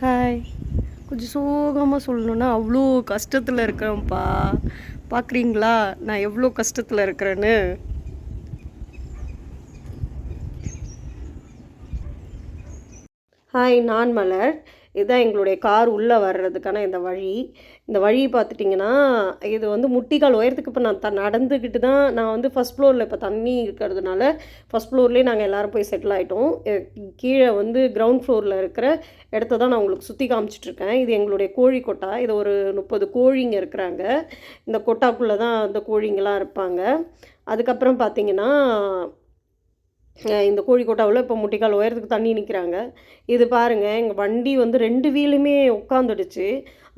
Hi கொஞ்சம் சோகமாக சொல்லணுன்னா அவ்வளோ கஷ்டத்தில் இருக்கிறேன்ப்பா. பார்க்குறீங்களா நான் எவ்வளோ கஷ்டத்தில் இருக்கிறேன்னு? ஹாய் நான் மலர். இதுதான் எங்களுடைய கார் உள்ளே வர்றதுக்கான இந்த வழி. இந்த வழி பார்த்துட்டிங்கன்னா இது வந்து முட்டிக்கால் உயரத்துக்கு இப்போ நான் த நடந்துக்கிட்டு தான் நான் வந்து ஃபஸ்ட் ஃப்ளோரில் இப்போ தண்ணி இருக்கிறதுனால ஃபஸ்ட் ஃப்ளோர்லேயே நாங்கள் எல்லோரும் போய் செட்டில் ஆகிட்டோம் கீழே வந்து கிரவுண்ட் ஃப்ளோரில் இருக்கிற இடத்த தான் நான் உங்களுக்கு சுற்றி காமிச்சிட்ருக்கேன் இது எங்களுடைய கோழி கொட்டா. இது ஒரு முப்பது கோழிங்க இருக்கிறாங்க. இந்த கொட்டாக்குள்ளே தான் அந்த கோழிங்கெல்லாம் இருப்பாங்க. அதுக்கப்புறம் பார்த்தீங்கன்னா இந்த கோழிக்கோட்டாவில் இப்போ முட்டிக்கால் உயரத்துக்கு தண்ணி நிற்கிறாங்க. இது பாருங்கள் எங்கள் வண்டி வந்து ரெண்டு வீலுமே உட்காந்துடுச்சு.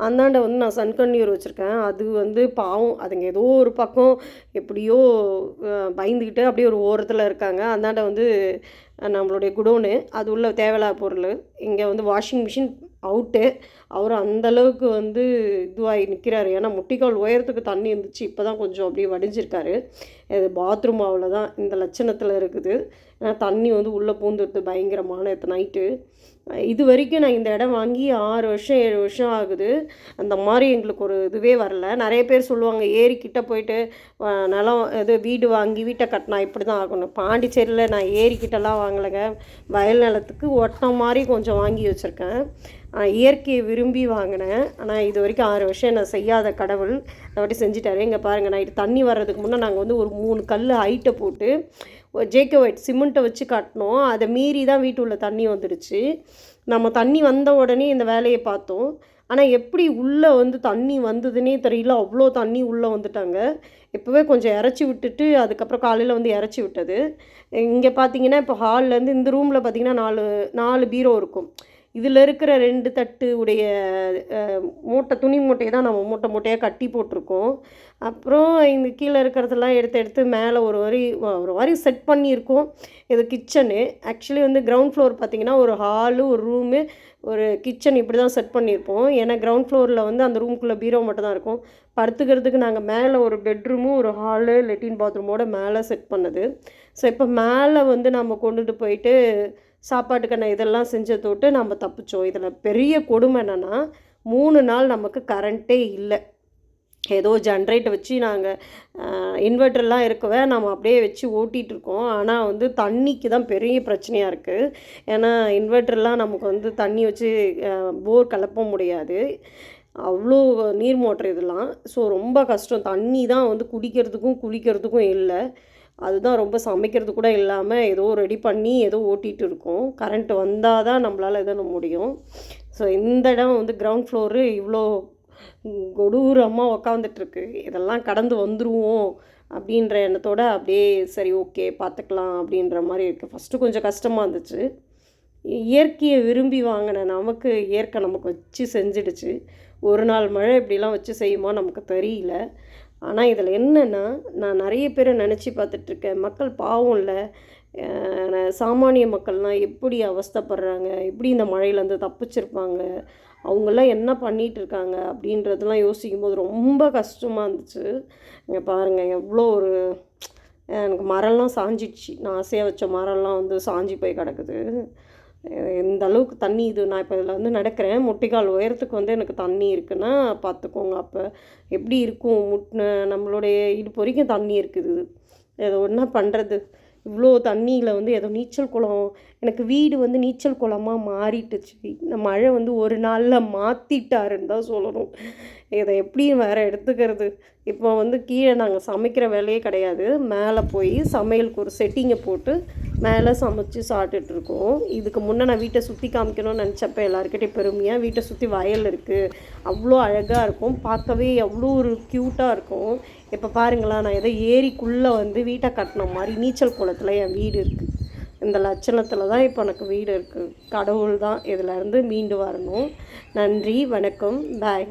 அந்தாண்ட வந்து நான் சன்கண்ணீர் வச்சுருக்கேன். அது வந்து பாவம் அதுங்க ஏதோ ஒரு பக்கம் எப்படியோ பயந்துக்கிட்டு அப்படியே ஒரு ஓரத்தில் இருக்காங்க. அந்தாண்ட வந்து நம்மளுடைய குடோனு அது உள்ள தேவையில்லாத பொருள். இங்கே வந்து வாஷிங் மிஷின் அவுட்டு. அவர் அந்தளவுக்கு வந்து இதுவாகி நிற்கிறாரு. ஏன்னா முட்டிக்கால் உயரத்துக்கு தண்ணி இருந்துச்சு. இப்போ தான் கொஞ்சம் அப்படியே வடிஞ்சிருக்காரு. இது பாத்ரூம் அவ்வளோ தான் இந்த லட்சணத்தில் இருக்குது. ஏன்னா தண்ணி வந்து உள்ளே பூந்துடுது பயங்கரமான நைட்டு இது வரைக்கும் நான் இந்த இடம் வாங்கி ஆறு வருஷம் ஏழு வருஷம் ஆகுது. அந்த மாதிரி எங்களுக்கு ஒரு இதுவே வரல. நிறைய பேர் சொல்லுவாங்க ஏரி கிட்ட போயிட்டு நிலம் இது வீடு வாங்கி வீட்டை கட்டினா இப்படி தான் ஆகணும். பாண்டிச்சேரியில் நான் ஏரி கிட்டலாம் வாங்கலைங்க. வயல் நிலத்துக்கு ஒட்டம் மாதிரி கொஞ்சம் வாங்கி வச்சுருக்கேன். இயற்கையை விரும்பி வாங்கினேன். ஆனால் இது வரைக்கும் ஆறு வருஷம் நான் செய்யாத கடவுள். இந்த வாட்டி செஞ்சுட்டாரு. இங்கே பாருங்கள் நைட்டு தண்ணி வர்றதுக்கு முன்னே நாங்கள் வந்து ஒரு மூணு கல் ஹைட்டை போட்டு ஜேகே ஒயிட் சிமெண்ட்டை வச்சு கட்டினோம். அதை மீறி தான் வீட்டுள்ள தண்ணி வந்துடுச்சு. நம்ம தண்ணி வந்த உடனே இந்த வேலையை பார்த்தோம். ஆனால் எப்படி உள்ளே வந்து தண்ணி வந்ததுன்னே தெரியல. அவ்வளோ தண்ணி உள்ளே வந்துட்டாங்க. இப்போவே கொஞ்சம் இறச்சி விட்டுட்டு அதுக்கப்புறம் காலையில் வந்து இறச்சி விட்டது. இங்கே பார்த்தீங்கன்னா இப்போ ஹால்லேருந்து இந்த ரூமில் பார்த்தீங்கன்னா நாலு நாலு பீரோ இருக்கும். இதில் இருக்கிற ரெண்டு தட்டு உடைய மூட்டை துணி மூட்டையை தான் நம்ம மூட்டை மூட்டையாக கட்டி போட்டிருக்கோம். அப்புறம் இந்த கீழே இருக்கிறதெல்லாம் எடுத்து எடுத்து மேலே ஒரு வரி ஒரு வரி செட் பண்ணியிருக்கோம். இது கிச்சனு ஆக்சுவலி வந்து கிரவுண்ட் ஃப்ளோர் பார்த்திங்கன்னா ஒரு ஹாலு ஒரு ரூமு ஒரு கிச்சன் இப்படி தான் செட் பண்ணியிருப்போம். ஏன்னா கிரவுண்ட் ஃப்ளோரில் வந்து அந்த ரூம்குள்ளே பீரோ மட்டும் தான் இருக்கும். படுத்துக்கிறதுக்கு நாங்கள் மேலே ஒரு பெட்ரூமும் ஒரு ஹாலு லெட்டின் பாத்ரூமோட மேலே செட் பண்ணது. ஸோ இப்போ மேலே வந்து நம்ம கொண்டுட்டு போயிட்டு சாப்பாட்டுக்கான இதெல்லாம் செஞ்சதை தொட்டு நம்ம தப்பிச்சோம். இதில் பெரிய கொடுமை என்னென்னா மூணு நாள் நமக்கு கரண்ட்டே இல்லை. ஏதோ ஜென்ரேட்டர் வச்சு நாங்கள் இன்வெர்ட்டர்லாம் இருக்கவே நம்ம அப்படியே வச்சு ஓட்டிகிட்டு இருக்கோம். ஆனால் வந்து தண்ணிக்கு தான் பெரிய பிரச்சனையாக இருக்குது ஏன்னா இன்வெர்டர்லாம் நமக்கு வந்து தண்ணி வச்சு போர் கலப்ப முடியாது. அவ்வளோ நீர் மோட்டர் இதெல்லாம். ஸோ ரொம்ப கஷ்டம். தண்ணி தான் வந்து குடிக்கிறதுக்கும் குளிக்கிறதுக்கும் இல்லை. அதுதான் ரொம்ப சமைக்கிறது கூட இல்லாமல் ஏதோ ரெடி பண்ணி ஏதோ ஓட்டிகிட்டு இருக்கோம். கரண்ட் வந்தால் தான் நம்மளால் இதை முடியும். ஸோ இந்த இடம் வந்து கிரவுண்ட் ஃப்ளோரு இவ்வளோ கொடூரமாக உக்காந்துட்ருக்கு இதெல்லாம் கடந்து வந்துருவோம் அப்படின்ற எண்ணத்தோடு அப்படியே சரி ஓகே பார்த்துக்கலாம் அப்படின்ற மாதிரி இருக்குது ஃபஸ்ட்டு கொஞ்சம் கஷ்டமாக இருந்துச்சு. இயற்கையை விரும்பி வாங்கின நமக்கு இயற்கை நமக்கு வச்சு செஞ்சிடுச்சு. ஒரு நாள் மழை இப்படிலாம் வச்சு செய்யுமா நமக்கு தெரியல. ஆனால் இதில் என்னென்னா நான் நிறைய பேரை நினச்சி பார்த்துட்ருக்கேன். மக்கள் பாவம் இல்லை. சாமானிய மக்கள்லாம் எப்படி அவஸ்தைப்படுறாங்க? எப்படி இந்த மழையிலேருந்து தப்பிச்சிருப்பாங்க? அவங்கெல்லாம் என்ன பண்ணிகிட்டு இருக்காங்க அப்படின்றதெல்லாம் யோசிக்கும் போது ரொம்ப கஷ்டமாக இருந்துச்சு. இங்கே பாருங்கள் எவ்வளோ ஒரு எனக்கு மரம்லாம் சாஞ்சிடுச்சு. நான் ஆசையாக வச்ச மரம்லாம் வந்து சாஞ்சி போய் கிடக்குது. எந்த அளவுக்கு தண்ணி இது நான் இப்போ இதில் வந்து நடக்கிறேன். முட்டிக்கால் உயரத்துக்கு வந்து எனக்கு தண்ணி இருக்குன்னா பார்த்துக்கோங்க அப்போ எப்படி இருக்கும்? முட்ன நம்மளுடைய இடுப்பு வரைக்கும் தண்ணி இருக்குது. ஏதோ ஒன்றா பண்ணுறது இவ்வளோ தண்ணியில் வந்து ஏதோ நீச்சல் குளம் எனக்கு வீடு வந்து நீச்சல் குளமாக மாறிட்டுச்சு. இந்த மழை வந்து ஒரு நாளில் மாற்றிட்டாருன்னு தான் சொல்லணும். இதை எப்படி வேறு எடுத்துக்கிறது. இப்போ வந்து கீழே நாங்கள் சமைக்கிற வேலையே கிடையாது. மேலே போய் சமையலுக்கு ஒரு செட்டிங்கை போட்டு மேலே சமைச்சு சாப்பிட்டுட்ருக்கோம் இதுக்கு முன்னே நான் வீட்டை சுற்றி காமிக்கணும்னு நினச்சப்ப எல்லாருக்கிட்டையும் பெருமையாக வீட்டை சுற்றி வயல் இருக்குது அவ்வளோ அழகாக இருக்கும். பார்க்கவே எவ்வளோ ஒரு க்யூட்டாக இருக்கும். இப்போ பாருங்களேன் நான் ஏதோ ஏரிக்குள்ளே வந்து வீட்டை கட்டின மாதிரி நீச்சல் குளத்தில் என் வீடு இருக்குது இந்த லட்சணத்தில் தான் இப்போ எனக்கு வீடு இருக்குது கடவுள் தான் இதிலேருந்து மீண்டு வரணும். நன்றி வணக்கம். பாய்